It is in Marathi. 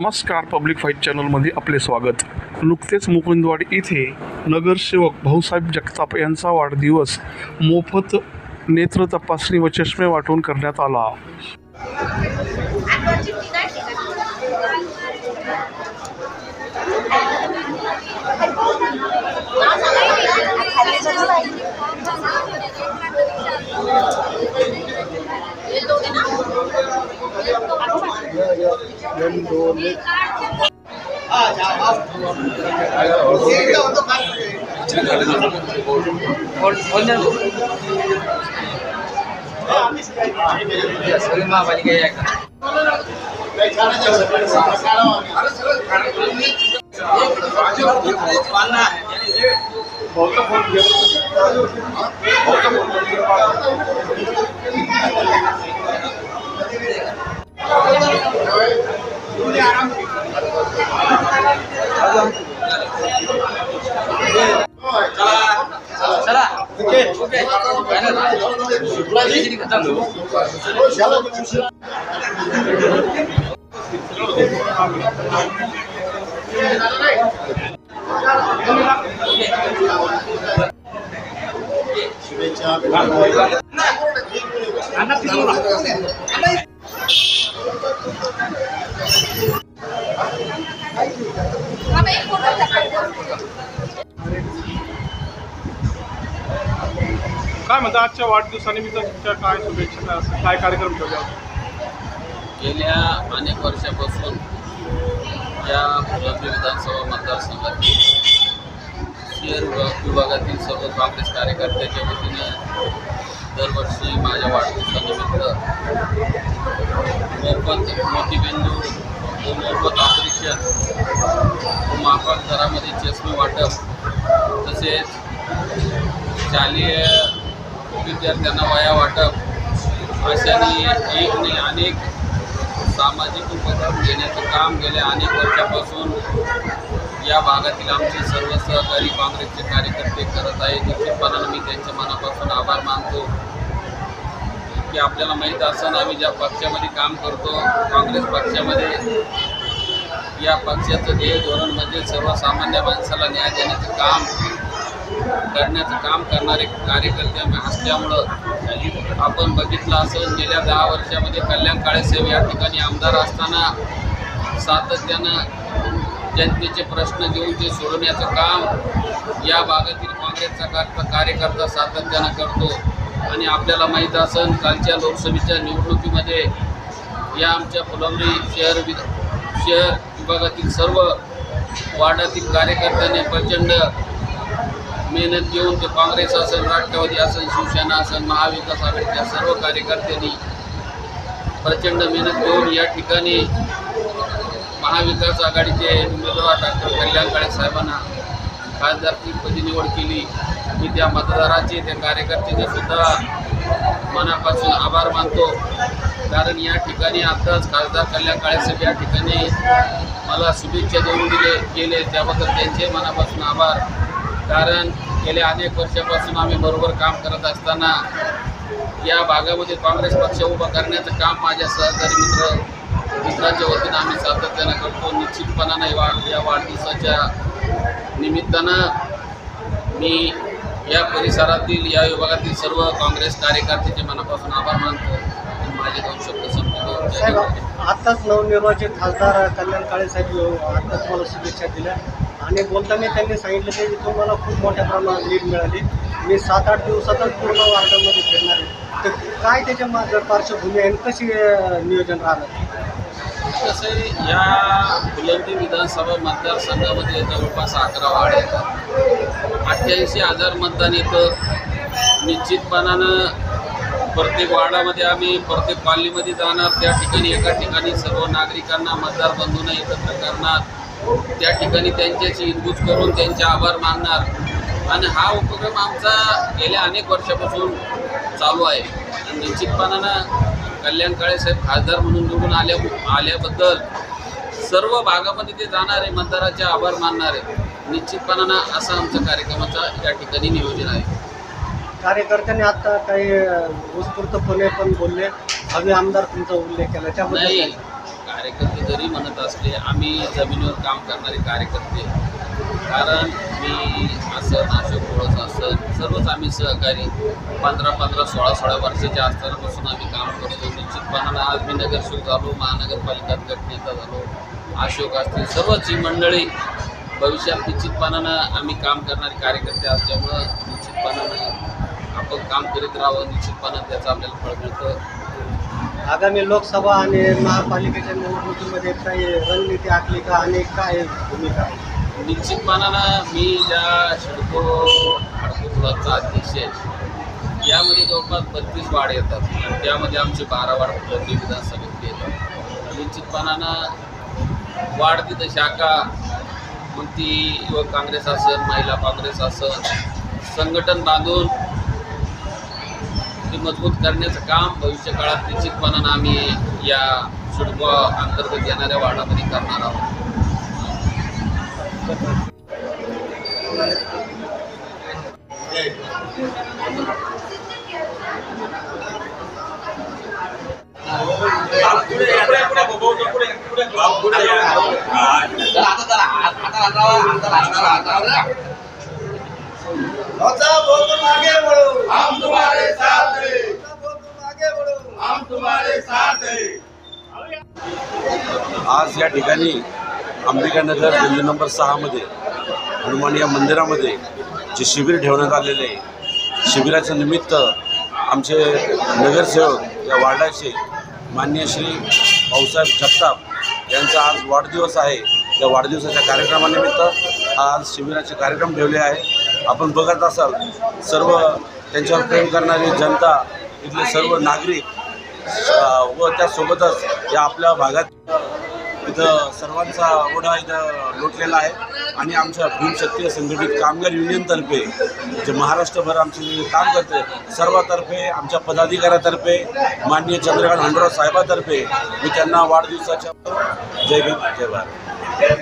नमस्कार पब्लिक फाईट चॅनलमध्ये आपले स्वागत. नुकतेच मुकुंदवाड इथे नगरसेवक भाऊसाहेब जगताप यांचा वाढदिवस मोफत नेत्र तपासणी व चष्मे वाटून करण्यात आला. महापालिका या का चला शुभेच्छा काय म्हणता आजच्या वाढदिवसानिमित्त तुमच्या काय शुभेच्छा काय असं काय कार्यक्रम ठेवले गेल्या अनेक वर्षापासून या फुलंब्री विधानसभा मतदारसंघातील शेअर विभागातील सर्व काँग्रेस कार्यकर्त्याच्या वतीने दरवर्षी माझ्या वाढदिवसानिमित्त मोफत मोतीबिंदू व मोफत ऑपरेशन व माफक दरामध्ये चष्मे वाटप तसेच शालेय विद्यार्थ्यांना वया वाटप अशाने एक नाही अनेक सामाजिक उपक्रम घेण्याचं काम गेल्या अनेक वर्षापासून या भागातील आमचे सर्व सहकारी काँग्रेसचे कार्यकर्ते करत आहे निश्चितपणानं मी त्यांच्या मनापासून आभार मानतो. की आपल्याला माहीत असताना आम्ही ज्या पक्षामध्ये काम करतो काँग्रेस पक्षामध्ये या पक्षाचं ध्येय धोरण म्हणजे सर्वसामान्य माणसाला न्याय देण्याचं काम. करण्याचं काम करणारे कार्यकर्ते आम्ही असल्यामुळं आपण बघितलं असं गेल्या दहा वर्षामध्ये कल्याण काळेसाहेब या ठिकाणी आमदार असताना सातत्यानं जनतेचे प्रश्न घेऊन ते सोडवण्याचं काम या भागातील काँग्रेसचा कार्यकर्ता सातत्यानं करतो. आणि आपल्याला माहीत असेल कालच्या लोकसभेच्या निवडणुकीमध्ये या आमच्या फुलंबरी शहर वि शहर विभागातील सर्व वार्डातील कार्यकर्त्यांनी प्रचंड मेहनत घेऊन ते काँग्रेस असेल राष्ट्रवादी असेल शिवसेना असेल महाविकास आघाडीच्या सर्व कार्यकर्त्यांनी प्रचंड मेहनत घेऊन या ठिकाणी महाविकास आघाडीचे उमेदवार डॉक्टर कल्याण काळे साहेबांना खासदारकीपदी निवड केली. मी त्या मतदाराचे त्या कार्यकर्त्याचे सुद्धा मनापासून आभार मानतो. कारण या ठिकाणी आत्ताच खासदार कल्याण काळेसाहेब या ठिकाणी मला शुभेच्छा देऊन दिले गेले. त्याबद्दल त्यांचे मनापासून आभार. कारण गेल्या अनेक वर्षापासून आम्ही बरोबर काम करत असताना या भागामध्ये काँग्रेस पक्ष उभा करण्याचं काम माझ्या सहकारी मित्र मित्रांच्या वतीनं आम्ही सातत्यानं करतो. निश्चितपणानं वा या वाढदिवसाच्या निमित्तानं मी या परिसरातील या विभागातील सर्व काँग्रेस कार्यकर्त्याचे मनापासून आभार मानतो माझे दोन शब्द संपतो आत्ताच नवनिर्वाचित खासदार कल्याण काळे साहेब आता शुभेच्छा दिल्या. आणि बोलताना त्यांनी सांगितलं की इथून मला खूप मोठ्या प्रमाणात लीड मिळाली. मी सात आठ दिवसातच पूर्ण वार्डामध्ये फिरणार आहे. तर काय त्याच्या मागं पार्श्वभूमी आहे कशी नियोजन राहणार? कसं आहे या फुलंब्री विधानसभा मतदारसंघामध्ये जवळपास अकरा वार्ड आहेत. अठ्ठ्याऐंशी हजार मतदान येतं. निश्चितपणानं प्रत्येक वार्डामध्ये आम्ही प्रत्येक कॉलनीमध्ये जाणार. त्या ठिकाणी एका ठिकाणी सर्व नागरिकांना मतदार बंधूंना एकत्र करणार. त्या ठिकाणी त्यांच्याशी हितगुज करून त्यांचे आभार मानणार. आणि हा उपक्रम आमचा गेल्या अनेक वर्षापासून चालू आहे. आणि निश्चितपणानं कल्याण काळेसाहेब खासदार म्हणून निवडून आल्या आल्याबद्दल सर्व भागामध्ये ते जाणारे मतदाराचे आभार मानणारे निश्चितपणानं असा आमच्या कार्यक्रमाचा या ठिकाणी नियोजन आहे. कार्यकर्त्यांनी आता काही उत्स्फूर्तपणे पण बोलले. हवे आमदार तुमचा उल्लेख केला. त्याबद्दल नाही? कार्यकर्ते जरी म्हणत असले आम्ही जमिनीवर काम करणारे कार्यकर्ते. कारण मी असं अशोक ओळख असं सर्वच आम्ही सहकारी पंधरा पंधरा सोळा सोळा वर्षाच्या असतानापासून आम्ही काम करतो. निश्चितपणानं आज मी नगरसेवक झालो महानगरपालिका गटनेता झालो अशोक असतील सर्वच ही मंडळी भविष्यात निश्चितपणानं आम्ही काम करणारे कार्यकर्ते असल्यामुळं निश्चितपणानं आपण काम करीत राहावं निश्चितपणानं त्याचं आपल्याला फळ मिळतं. आगामी लोकसभा आणि महापालिकेच्या निवडणुकीमध्ये काही रणनीती आखली का आणि काय भूमिका? निश्चितपणानं मी ज्या शिडको हडको अध्यक्ष आहे यामध्ये जवळपास बत्तीस वाढ येतात. आणि त्यामध्ये आमचे बारा वाढ प्रति विधानसभेत येतात निश्चितपणानं वाढ तिथं शाखा मग ती युवक काँग्रेस असेल महिला काँग्रेस असेल संघटन बांधून ती मजबूत करण्याचं काम भविष्य काळात निश्चितपणानं आम्ही या शिडको अंतर्गत येणाऱ्या वार्डामध्ये करणार आहोत. आता. आज या ठिकाणी अंबिकानगर गल्ली नंबर सहामध्ये हनुमान या मंदिरामध्ये जे शिबिर ठेवण्यात आलेले आहे शिबिराच्या निमित्त आमचे नगरसेवक या वार्डाचे मान्य श्री भाऊसाहेब जगताप यांचा आज वाढदिवस आहे. त्या वाढदिवसाच्या कार्यक्रमानिमित्त आज शिबिराचे कार्यक्रम ठेवले आहे. आपण बघत असाल सर्व त्यांच्यावर प्रेम करणारी जनता इथले सर्व नागरिक व त्यासोबतच या आपल्या भागात इथं सर्वांचा ओढा इथं लोटलेला आहे. आणि आमच्या भीमशक्ती संघटित कामगार युनियनतर्फे जे महाराष्ट्रभर आमचे काम करते सर्वातर्फे आमच्या पदाधिकाऱ्यातर्फे माननीय चंद्रकांत हंडराव साहेबातर्फे मी त्यांना वाढदिवसाच्या जय भीम जय भारत.